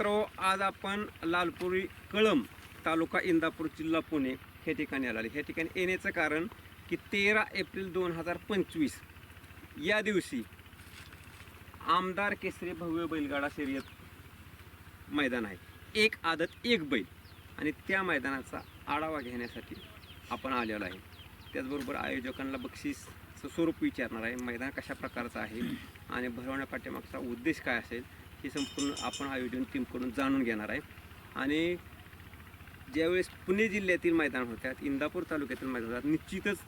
मित्रो आज आपण लालपुरी कळम तालुका इंदापूर जिल्हा पुणे हे ठिकाणी आलेले आहे. ह्या ठिकाणी येण्याचं कारण की तेरा एप्रिल दोन हजार पंचवीस या दिवशी आमदार केसरी भव्य बैलगाडा शर्यत मैदान आहे. एक आदत एक बैल. आणि त्या मैदानाचा आढावा घेण्यासाठी आपण आलेलो आहे. त्याचबरोबर आयोजकांना बक्षीसचं स्वरूप विचारणार आहे. मैदान कशा प्रकारचं आहे आणि भरवण्या पाठीमागचा उद्देश काय असेल हे संपूर्ण आपण आयोजन टीमकडून जाणून घेणार आहे. आणि ज्यावेळेस पुणे जिल्ह्यातील मैदान होत्यात इंदापूर तालुक्यातील मैदान होतात निश्चितच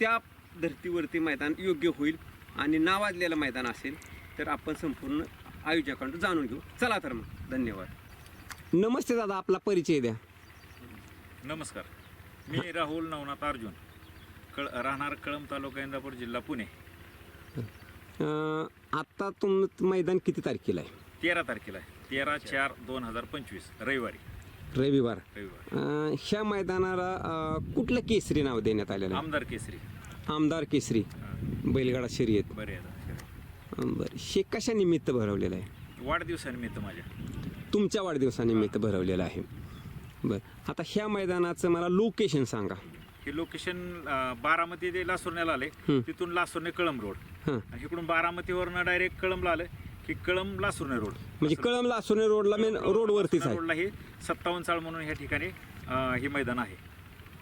त्या धर्तीवरती मैदान योग्य होईल आणि नावाजलेलं मैदान असेल तर आपण संपूर्ण आयोजकांकडून जाणून घेऊ. चला तर मग धन्यवाद. नमस्ते दादा आपला परिचय द्या. नमस्कार. मी राहुल नवनाथ अर्जुन कळ राहणार कळंब तालुका इंदापूर जिल्हा पुणे. आत्ता तुम मैदान किती तारखेला आहे? तेरा तारखेला आहे. तेरा चार दोन हजार पंचवीस रविवारी. रविवार. रविवार. अं, ह्या मैदानाला अं, कुठलं केसरी नाव देण्यात आलेलं आमदार केसरी. आमदार केसरी. बैलगाडा शर्यत. बरे. अं, बरं. हे कशा निमित्त भरवलेलं आहे? वाढदिवसानिमित्त माझ्या. तुमच्या वाढदिवसानिमित्त भरवलेलं आहे. बरं. आता ह्या मैदानाचं मला लोकेशन सांगा. हे लोकेशन बारामती ते लासुरण्याला आले. तिथून लासुरणे कळंब रोड. हां. आणि इकडून बारामतीवरनं डायरेक्ट कळंबला आलं की कळंब लासुरणे रोड. म्हणजे कळम लासुने रोडला मेन रोडवरतीच आहे. रोडला हे सत्तावन्न चाळ म्हणून ह्या ठिकाणी अं, हे मैदान आहे.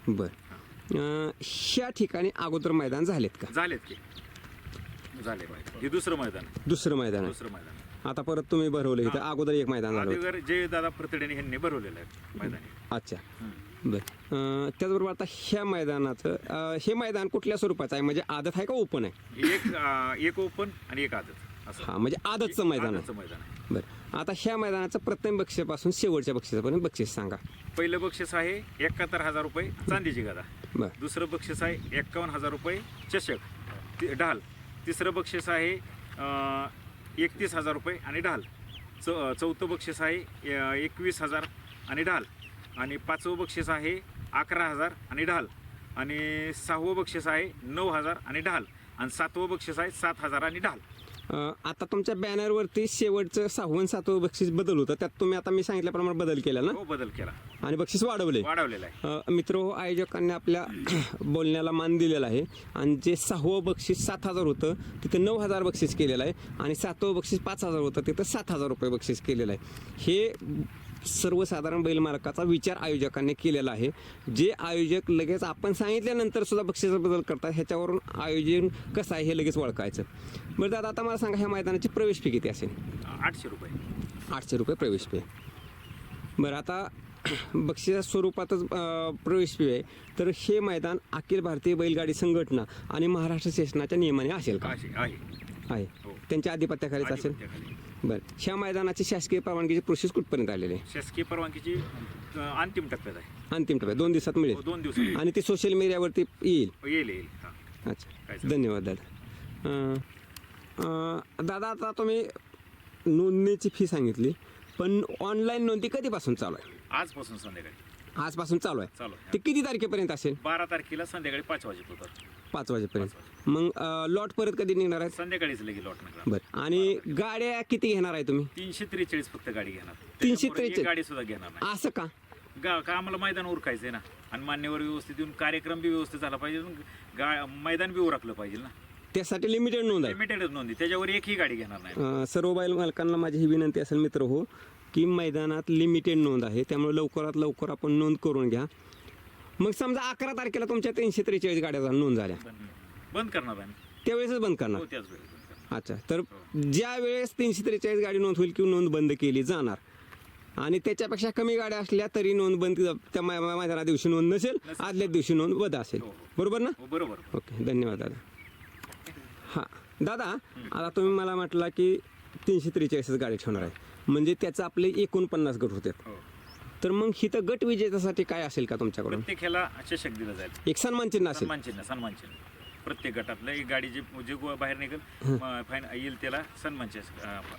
बरं. ह्या ठिकाणी अगोदर मैदान झालेत का? झालेत की. झाले पाहिजे हे दुसरं मैदान आहे. दुसरं मैदान आहे. दुसरं मैदान आहे. आता परत तुम्ही भरवलं इथं. अगोदर एक मैदान झालं होतं. अगोदर जे दादा प्रतिडेने ह्यांनी भरवलेलं आहे मैदानी अच्छा. बरं. अं, त्याचबरोबर आता ह्या मैदानाचं अं, हे मैदान कुठल्या स्वरूपाचं आहे? म्हणजे आदत आहे का ओपन आहे? एक अं, एक ओपन आणि एक आदत. असं हा म्हणजे आदतचं मैदान आदतचं मैदान आहे. बरं. आता ह्या मैदानाचं प्रथम बक्षीपासून शेवटच्या बक्षिसापर्यंत बक्षीस सांगा. पहिलं बक्षीस आहे एकाहत्तर हजार रुपये चांदीची गदा. बरं. दुसरं बक्षीस आहे एक्कावन्न हजार रुपये चषक. ति- ढाल. तिसरं बक्षीस आहे एकतीस हजार रुपये आणि ढाल. चौ चौथं बक्षीस आहे अं, एकवीस हजार आणि ढाल. आणि पाचवं बक्षीस आहे अकरा हजार आणि ढाल. आणि सहावं बक्षीस आहे नऊ हजार आणि ढाल. आणि सातवं बक्षीस आहे सात हजार आणि ढाल. आता तुमच्या बॅनरवरती शेवटचं सहावं सातवं बक्षीस बदल होतं. त्यात तुम्ही आता मी सांगितल्याप्रमाणे बदल केला ना? हो बदल केला. आणि बक्षीस वाढवले वाढवलेला आहे. मित्र हो आयोजकांनी आपल्या बोलण्याला मान दिलेला आहे. आणि जे सहावं बक्षीस सात हजार होतं तिथं नऊ हजार बक्षीस केलेलं आहे. आणि सातवं बक्षीस पाच हजार होतं तिथं सात हजार रुपये बक्षीस केलेलं आहे. हे सर्वसाधारण बैलमालकाचा विचार आयोजकांनी केलेला आहे. जे आयोजक लगेच आपण सांगितल्यानंतर सुद्धा बक्षिसा बदल करतात ह्याच्यावरून आयोजन कसं आहे हे लगेच ओळखायचं. बरं दादा आता मला सांगा ह्या मैदानाची प्रवेश फी किती असेल? आठशे रुपये. आठशे रुपये प्रवेश फी. बरं आता बक्षिसा स्वरूपातच प्रवेश फी आहे. तर हे मैदान अखिल भारतीय बैलगाडी संघटना आणि महाराष्ट्र शासनाच्या नियमाने असेल का? आहे आहे. हो. त्यांच्या आधिपत्याखालीच असेल. बरं. ह्या मैदानाची शासकीय परवानगीची प्रोसेस कुठपर्यंत आलेली आहे? शासकीय परवानगीची अं, अंतिम टप्प्यात आहे. अंतिम टप्प्यात. दोन दिवसात हो, मिळेल दोन दिवसात आणि ती सोशल मीडियावरती येईल? येईल येईल. हा. अच्छा? धन्यवाद दादा. अं, अं, दादा आता तुम्ही नोंदणीची फी सांगितली पण ऑनलाईन नोंदणी कधीपासून चालू आहे? आजपासून संध्याकाळी. आजपासून चालू आहे? चालू आहे. ते किती तारखेपर्यंत असेल? बारा तारखेला संध्याकाळी पाच वाजेत होतात पाच वाजेपर्यंत. मग लॉट परत कधी निघणार आहेत? संध्याकाळीच लगे लॉट नका बरं. आणि गाड्या किती घेणार आहे तुम्ही? तीनशे त्रेचाळीस फक्त गाडी घेणार. 343? त्याच्यामुळे एक गाडी सुद्धा घेणार नाही. असं का? गा का आम्हाला मैदान उरकायचंय ना. आणि मान्यवर व्यवस्थित येऊन कार्यक्रम बी व्यवस्थित झाला पाहिजे. गा मैदान बी उरकलं पाहिजे ना. त्यासाठी लिमिटेड नोंद आहे. लिमिटेडच नोंदी. त्याच्यावर एकही गाडी घेणार नाही. अं, सर्व बैल मालकांना माझी ही विनंती असेल मित्र हो की मैदानात लिमिटेड नोंद आहे. त्यामुळे लवकरात लवकर आपण नोंद करून घ्या. मग समजा अकरा तारखेला तुमच्या तीनशे त्रेचाळीस गाड्या नोंद झाल्या. बंद- करणार आम्ही त्यावेळेसच बंद करणार? हो त्याच वेळेस बंद करणार. अच्छा तर ज्या वेळेस तीनशे त्रेचाळीस गाडी नोंद होईल किंवा नोंद बंद केली जाणार आणि त्याच्यापेक्षा कमी गाड्या असल्या तरी नोंद बंद त्या मै- मै- मैदाना दिवशी नोंद नसेल. आदल्या दिवशी नोंद बंद असेल. हो, हो. बरोबर ना? हो बरोबर. ओके धन्यवाद दादा. हां दादा आता तुम्ही मला म्हटला की तीनशे त्रेचाळीसच गाडी ठेवणार आहे. म्हणजे त्याचं आपले एकोणपन्नास गट होते. हो. तर मग हिथं गट विजेत्यासाठी काय असेल का तुमच्याकडून? प्रत्येक ह्याला चषक दिलं जाईल. एक सन्मान चिन्ह असेल. सन्मान चिन्ह सन्मान चिन्ह प्रत्येक गटातलं एक गाडी जी जे गो- बाहेर निघेल फाईन येईल त्याला सन्मान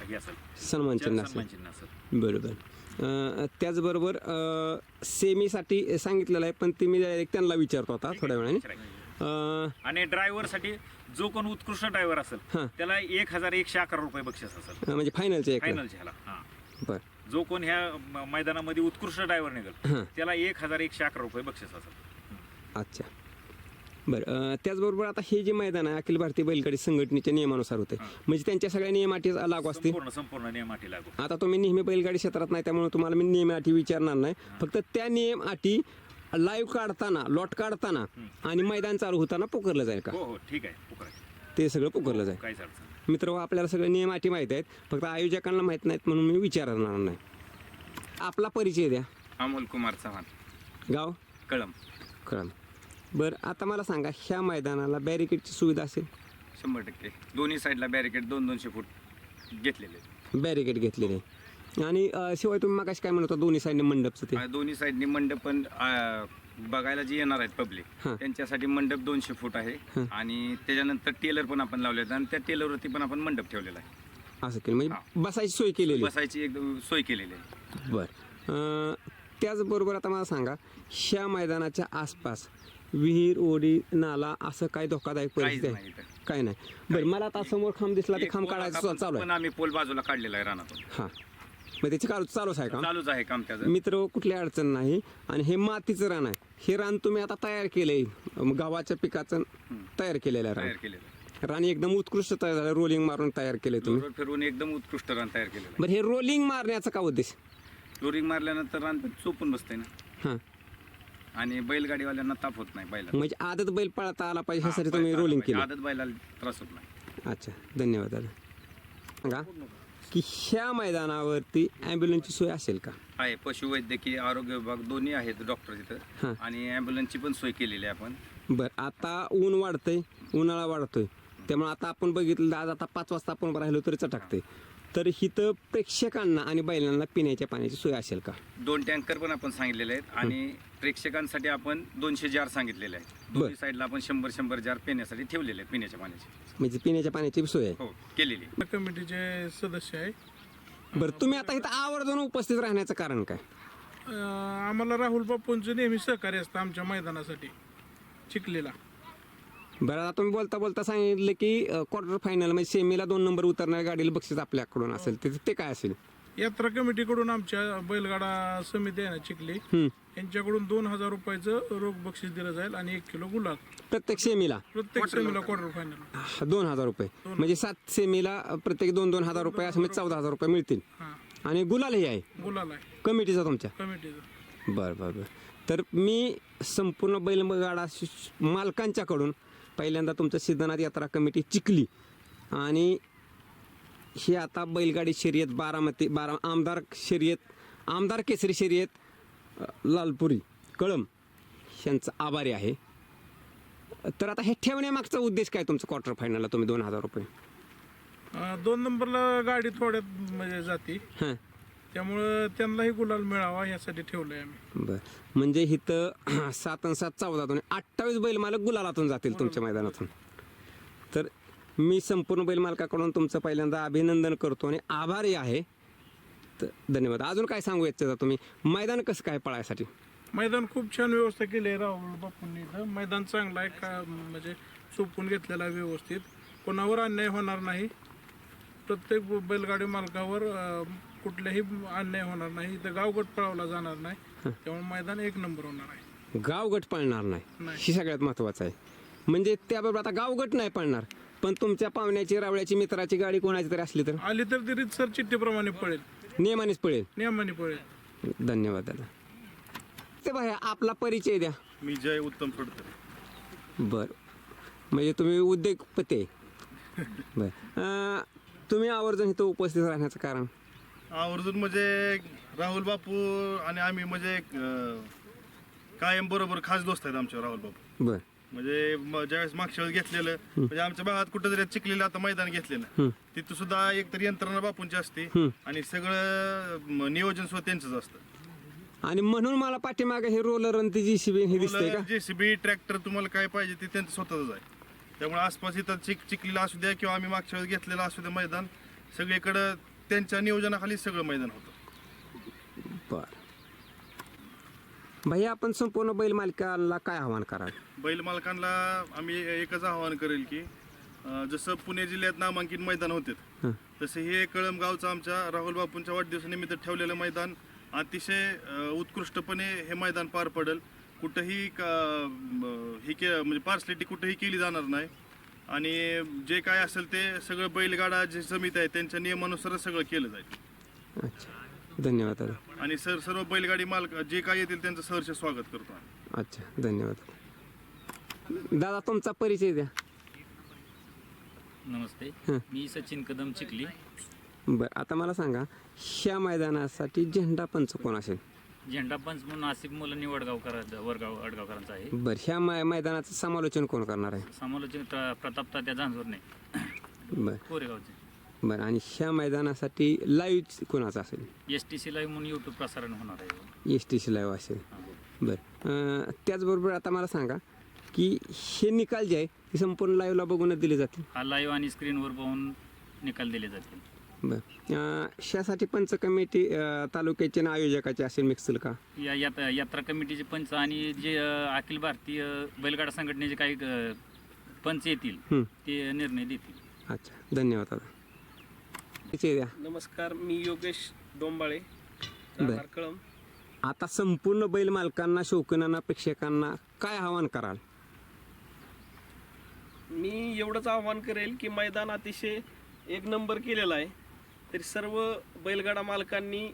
हे असेल. सन्मान चिन्ह असेल. बरोबर. अं, त्याचबरोबर अं, सेमीसाठी सांगितलेलं आहे पण ते मी direct त्यांना विचारतो आता थोड्या वेळाने. अं, आणि ड्रायव्हरसाठी जो कोण उत्कृष्ट ड्रायव्हर. असेल त्याला एक हजार एकशे अकरा रुपये बक्षीस असेल. म्हणजे फायनलचे एक. फायनलच्या ह्याला हा. बरं. जो कोण ह्या म- मैदानामध्ये उत्कृष्ट ड्रायव्हर. निघेल त्याला एक हजार एकशे अकरा रुपये बक्षीस असेल. अच्छा. बरं त्याचबरोबर आता हे जे मैदान आहे अखिल भारतीय बैलगाडी संघटनेच्या नियमानुसार होते म्हणजे त्यांच्या सगळ्या नियम अटी लागू असतील? संपूर्ण संपूर्ण नियम अटी लागू. आता तुम्ही नेहमी बैलगाडी क्षेत्रात नाही त्यामुळे तुम्हाला मी नियम अटी विचारणार नाही. फक्त त्या नियम अटी लाईव्ह काढताना लॉट काढताना आणि मैदान चालू होताना पुकारलं जाईल का? हो हो ठीक आहे ते सगळं पुकारलं जाईल. काहीच अडचण नाही. मित्र आपल्याला सगळे नियम अटी माहीत आहेत. फक्त आयोजकांना माहीत नाहीत म्हणून मी विचारणार नाही. आपला परिचय द्या. अमोल कुमार चव्हाण. गाव? कळम कळम बरं आता मला सांगा ह्या मैदानाला बॅरिकेडची सुविधा असेल? शंभर टक्के. दोन्ही साईडला बॅरिकेड दोन दोनशे फूट घेतलेले आहेत. बॅरिकेड घेतलेले. आणि अं, शिवाय तुम्ही मागाशी काय म्हणत होता दोन्ही साईडने मंडपचं ते? आणि दोन्ही साईडनी मंडप पण अं, बघायला जे येणार आहेत पब्लिक हां. त्यांच्यासाठी मंडप दोनशे फूट आहे. आणि त्याच्यानंतर टेलर पण आपण लावले आहेत. आणि त्या टेलरवरती पण आपण मंडप ठेवलेला आहे. असं केलं. म्हणजे बसायची सोय केलेली बसायची एकदम सोय केलेली आहे. बरं. अं, त्याचबरोबर आता मला सांगा ह्या मैदानाच्या आसपास विहीर ओढी नाला असं काय धोकादायक काहीच परिस्थिती नाही आहे इथं. काय नाही. बरं मला आता समोर खांब दिसला ते एक खांब पोल काढायचं आपण- चालू आहे. आम्ही पोल बाजूला काढलेला आहे रानातून. हां. मग त्याची चालू चालूच आहे का? चालूच आहे काम त्याचं. मित्र कुठली अडचण नाही. आणि हे मातीचं रान आहे. हे रान तुम्ही आता तयार केलंय. अं, गव्हाच्या पिकाचं तयार केलेलं आहे तयार रान केलेलं आहे. रान एकदम उत्कृष्ट तयार झालं. रोलिंग मारून तयार केलंय तुम्ही. फिरवून एकदम उत्कृष्ट रान तयार केलेलं आहे. बरं हे रोलिंग मारण्याचा का उद्देश? लोरिंग मारल्यानंतर रान चोपून बसतंय ना. हां. आणि बैलगाडीवाल्यांना ताप होत नाही बैला म्हणजे आदत बैल पळता आला पाहिजे ह्यासाठी तुम्ही रोलिंग केलं. आदत बैलाला त्रास होत नाही. अच्छा धन्यवाद दादा. सांगा की ह्या मैदानावरती ॲम्ब्युलन्सची सोय असेल का? आहे पशुवैद्यकीय आरोग्य विभाग दोन्ही आहेत डॉक्टर. तिथं. आणि ॲम्ब्युलन्सची पण सोय केलेली आहे आपण. बरं आता ऊन वाढतंय उन्हाळा वाढतोय. त्यामुळे आता आपण बघितलं आज आता पाच वाजता आपण राहिलो तरी चटकते तर हिथं प्रेक्षकांना आणि बैलांना पिण्याच्या पाण्याची सोय असेल का? दोन टँकर पण आपण सांगितलेले आहेत आणि प्रेक्षकांसाठी आपण दोनशे जार सांगितलेले आहेत. दोन्ही साईडला आपण शंभर शंभर जार पिण्यासाठी ठेवलेले आहेत पिण्याच्या पाण्याचे. म्हणजे पिण्याच्या पाण्याची सोय आहे. हो केलेली. आहे. कमिटीचे सदस्य आहे बरं तुम्ही आता इथं आवर्जून उपस्थित राहण्याचं कारण काय? अं, आम्हाला राहुल बापूंचं नेहमी सहकार्य असतं आमच्या मैदानासाठी चिखलीला. बरं आता तुम्ही बोलता बोलता सांगितलं की क्वार्टर फायनल म्हणजे सेमीला दोन नंबर उतरणाऱ्या गाडीला बक्षीस आपल्याकडून असेल ते ते काय असेल? यात्रा कमिटीकडून आमच्या बैलगाडा समिती आहे ना चिखली हम्म. यांच्याकडून दोन हजार रुपयाचं रोख बक्षीस दिलं जाईल आणि एक किलो गुलाब प्रत्येक सेमीला प्रत्येक सेमीला क्वार्टर फायनल दोन हजार रुपये. म्हणजे सात सेमीला प्रत्येक दोन दोन हजार रुपये असं म्हणजे चौदा हजार रुपये मिळतील. हां. आणि गुलाल हे आहे? गुलाल आहे. कमिटीचा तुमच्या? कमिटीचं. बरं बरं बरं. तर मी संपूर्ण बैलगाडा श- मालकांच्याकडून पहिल्यांदा तुमचं सिद्धनाथ यात्रा कमिटी चिखली. आणि ही आता बैलगाडी शर्यत बारामती बारा आमदार शर्यत आमदार केसरी शर्यत लालपुरी कळम यांचं आभारी आहे. तर आता हे ठेवण्यामागचा उद्देश काय तुमचं क्वार्टर फायनलला तुम्ही दोन हजार रुपये. दोन नंबरला गाडी थोड्यात म्हणजे जाती. हां. त्यामुळं त्यांनाही गुलाल मिळावा यासाठी ठेवलंय आम्ही. बर. म्हणजे इथं सात आणि सात चौदा दोन अठ्ठावीस बैल मालक गुलालातून जातील तुमच्या मैदानातून. तर मी संपूर्ण बैल मालकाकडून तुमचं पहिल्यांदा अभिनंदन करतो आणि आभारी आहे. तर धन्यवाद. अजून काय सांगू इच्छिता तुम्ही? मैदान कसं काय पळायसाठी? मैदान खूप छान व्यवस्था केली आहे राहुल बापूंनी इथं. मैदान चांगलं आहे का म्हणजे चोपून घेतलेलं आहे व्यवस्थित. कोणावर अन्याय होणार नाही. प्रत्येक बैलगाडी मालकावर अं, कुठल्याही अन्याय होणार नाही. इथं गावगट पळवला जाणार नाही. त्यामुळे मैदान एक नंबर होणार आहे. गावगट पळणार नाही. नाही. ही सगळ्यात महत्वाचं आहे. म्हणजे त्याबरोबर आता गावगट नाही पळणार. पण तुमच्या पाहुण्याची रावळ्याची मित्राची गाडी कोणाची तरी असली तर? आली तर ती सर चिठ्ठीप्रमाणे पळेल. नियमानेच पळेल. नियमाने पळेल. धन्यवाद दादा. ते भाया आपला परिचय द्या. मी जय उत्तम फडतर. बर. म्हणजे तुम्ही उद्योगपती. आहे बर. अं, तुम्ही आवर्जून इथं उपस्थित राहण्याचं कारण? आवर्जून म्हणजे राहुल बापू आणि आम्ही म्हणजे अं, कायम बरोबर खास दोस्त आहेत आमचे राहुल बापू. बर. म्हणजे म- ज्यावेळेस मागच्या वेळेस घेतलेलं म्हणजे आमच्या भागात कुठं जरी चिखलीला आता मैदान घेतलेलं. तिथं सुद्धा एकतर यंत्रणा बापूंची असते आणि सगळं म, नियोजन सुद्धा त्यांचंच असतं. आणि म्हणून मला पाठीमागे हे रोलर आणि ती जीसीबी हे दिसतंय का? जेसीबी ट्रॅक्टर तुम्हाला काय पाहिजे ते त्यांचं स्वतःच आहे. त्यामुळे आसपास इथं चिक चिखलीला असू द्या किंवा आम्ही मागच्या वेळेस घेतलेलं असू द्या मैदान सगळीकडं त्यांच्या नियोजनाखाली सगळं मैदान होतं. बर. भैया आपण संपूर्ण बैल मालकाला काय आव्हान कराल? बैल मालकांना आम्ही एकच आवाहन करेल की अं, जसं पुणे जिल्ह्यात नामांकित मैदान होते हं. तसे हे कळमगावचं आमच्या राहुल बापूंच्या वाढदिवसानिमित्त ठेवलेलं मैदान अतिशय अं, उत्कृष्टपणे हे मैदान पार पडेल. कुठंही का- ही के म्हणजे पार्सलिटी कुठंही केली जाणार नाही. आणि जे काय असेल ते सगळं बैलगाडा जे समिती आहे त्यांच्या नियमानुसारच सगळं केलं जाईल. अच्छा. धन्यवाद दादा. आणि सर सर्व बैलगाडी मालक जे काय येतील त्यांचं सहर्ष स्वागत करतो आम्ही. अच्छा धन्यवाद. दादा तुमचा परिचय द्या. नमस्ते. हं. मी सचिन कदम चिखली. बरं आता मला सांगा ह्या मैदानासाठी झेंडा पंच कोण असेल? झेंडा पंच म्हणून आसिफ मुलांनी वडगावकर वडगाव वडगावकरांचा आहे. बरं ह्या मै मैदानाचं समालोचन कोण करणार आहे? समालोचक प्र- प्रताप तात्या झांजवरने बरं. कोरेगावचे. बरं आणि ह्या मैदानासाठी लाईव्ह कोणाचं असेल? एस टी सी लाईव्ह म्हणून यूट्यूब प्रसारण होणार आहे. एस टी सी लाईव्ह असेल. बरं अं, त्याचबरोबर आता मला सांगा की हे निकाल जे आहे ते संपूर्ण लाईव्हला बघूनच दिले जातील? हा लाईव्ह आणि स्क्रीनवर पाहून निकाल दिले जातील. बरं. ह्यासाठी पंच कमिटी तालुक्याचे आणि आयोजकाचे असेल मिक्सल का? या यात यात्रा कमिटीचे पंच आणि जे अ, अखिल भारतीय बैलगाडा संघटनेचे काही अ, पंच येतील हं. ते निर्णय देतील. अच्छा धन्यवाद दादा. द्या नमस्कार मी योगेश डोंबाळे राहणार कळम आता संपूर्ण बैल मालकांना शौकीनांना प्रेक्षकांना काय आवाहन कराल? मी एवढंच आव्हान करेल की मैदान अतिशय एक नंबर केलेलं आहे. तरी सर्व बैलगाडा मालकांनी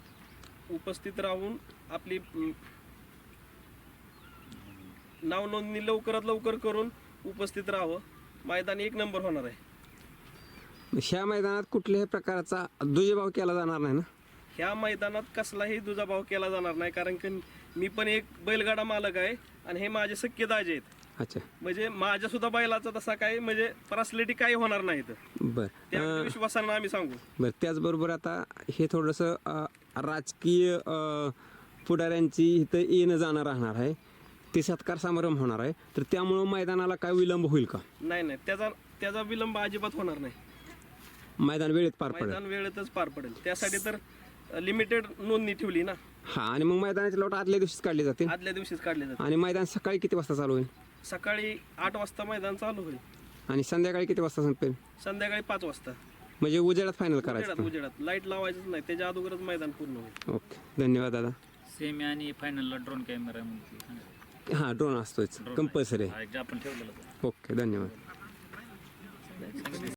उपस्थित राहून आपली नाव नोंदणी लवकरात लवकर करून उपस्थित राहावं. मैदान एक नंबर होणार आहे. ह्या मैदानात कुठल्याही प्रकारचा दुजभाव केला जाणार नाही ना? ह्या मैदानात कसलाही दुजाभाव केला जाणार नाही कारण की मी पण एक बैलगाडा मालक आहे आणि हे माझे सख्खे दाजे आहेत. अच्छा. म्हणजे माझ्या सुद्धा बैलाचा तसा काही म्हणजे पर्सनॅलिटी काही होणार नाही इथं. बर. त्या विश्वासानं आम्ही सांगू. बर त्याचबरोबर आता हे थोडंसं अं, राजकीय अं, पुढाऱ्यांची इथं येणं जाणं राहणार आहे. ते सत्कार समारंभ होणार आहे. तर त्यामुळं मैदानाला काय विलंब होईल का? नाही नाही. त्याचा त्याचा विलंब अजिबात होणार नाही. मैदान वेळेत पार पडेल. मैदान वेळेतच पार पडेल. त्यासाठी तर लिमिटेड नोंदणी ठेवली ना. हा आणि मग मैदानाचे लॉट आदल्या दिवशीच काढले जातील आदल्या दिवशीच काढले जाते. आणि मैदान सकाळी किती वाजता चालू होईल? सकाळी आठ वाजता मैदान चालू होईल. आणि संध्याकाळी किती वाजता संपेल? संध्याकाळी पाच वाजता. म्हणजे उजेडात फायनल करायचं उजेडात. लाइट लावायचंच नाही. त्याच्या अगोदरच मैदान पूर्ण होईल. ओके धन्यवाद दादा. सेमी आणि फायनलला ड्रोन कॅमेरा म्हणून. हां ड्रोन असतोच. कंपल्सरी आहे. आपण ओके धन्यवाद.